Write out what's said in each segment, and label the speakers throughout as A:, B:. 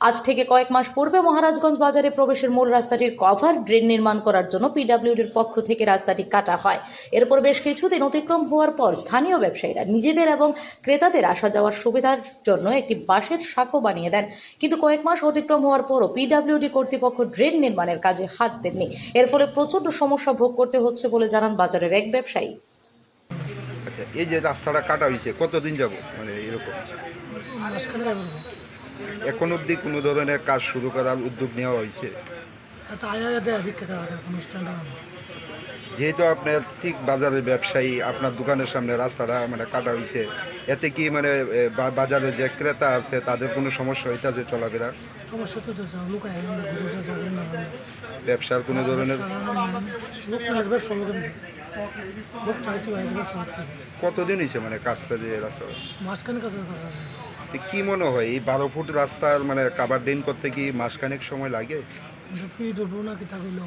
A: আজ থেকে কয়েক মাস পূর্বে মহারাজগঞ্জ বাজারে প্রবেশের মূল রাস্তাটির কভার ড্রেন নির্মাণ করার জন্য পিডাব্লিউডির পক্ষ থেকে রাস্তাটি কাটা হয়। এরপর বেশ কিছুদিন অতিক্রম হওয়ার পর স্থানীয় ব্যবসায়ীরা নিজেদের এবং ক্রেতাদের আসা যাওয়ার সুবিধার জন্য একটি বাঁশের সাঁকো বানিয়ে দেন। কিন্তু কয়েক মাস অতিক্রম হওয়ার পরও পিডাব্লিউডি কর্তৃপক্ষ ড্রেন নির্মাণের কাজে হাত দেননি। এর ফলে প্রচণ্ড সমস্যা ভোগ করতে হচ্ছে বলে জানান বাজারের এক ব্যবসায়ী।
B: আচ্ছা এই যে রাস্তাটা কাটা হয়েছে কতদিন যাব? মানে এরকম। এখন অবধি কোনো ধরনের কাজ শুরু করার উদ্যোগ নেওয়া হয়েছে। যেহেতু আপনার ঠিক বাজারের ব্যবসায়ী আপনার দোকানের সামনে রাস্তাটা মানে কাটা হয়েছে এতে কি মানে বাজারে যে ক্রেতা আছে তাদের কোনো সমস্যা হইতেছে চলাফেরা? ব্যবসার কোনো ধরনের। কতদিন হয়েছে মানে কাটছে যে
C: মাঝখানে আছে।
B: তো কি মনে হয় এই বারো ফুট রাস্তার মানে কাবার ড্রেন করতে কি মাসখানেক সময় লাগে?
C: ফি ধরবো না কিতা করল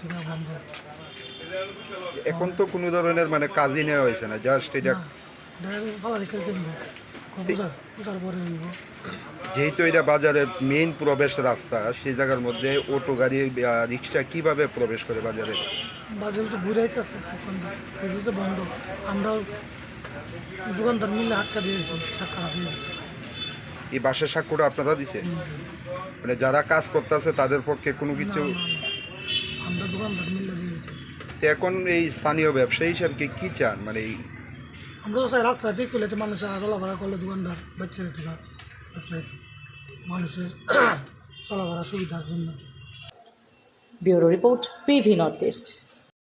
C: থেকে বন্ধ
B: এখন তো কোনো ধরনের মানে কাজই নেওয়া হয়েছে না জাস্ট এটা যেহেতু এটা বাজারের মেইন প্রবেশ রাস্তা সেই জায়গার মধ্যে অটো গাড়ি রিক্সা কীভাবে প্রবেশ করে বাজারে?
C: বাজার তো ঘুরে বন্ধ। আমরাও দোকানদার মিলে হাটকা দিয়েছি দিয়েছি।
B: এই বাসের সাক্ষ্যটা আপনারা দিছে? মানে যারা কাজ করতেছে তাদের পক্ষে কোনো কিছু তো এখন এই স্থানীয় ব্যবসায়ী হিসাবে কি চান? মানে এই
C: আমরা তো চাই রাস্তা ঠিক করলে মানুষ চলাফেরা করলে দোকানদার বাচ্চা দোকান ব্যবসায়ী। মানুষের চলাফেরা সুবিধার জন্য।
A: Bureau report PV north east.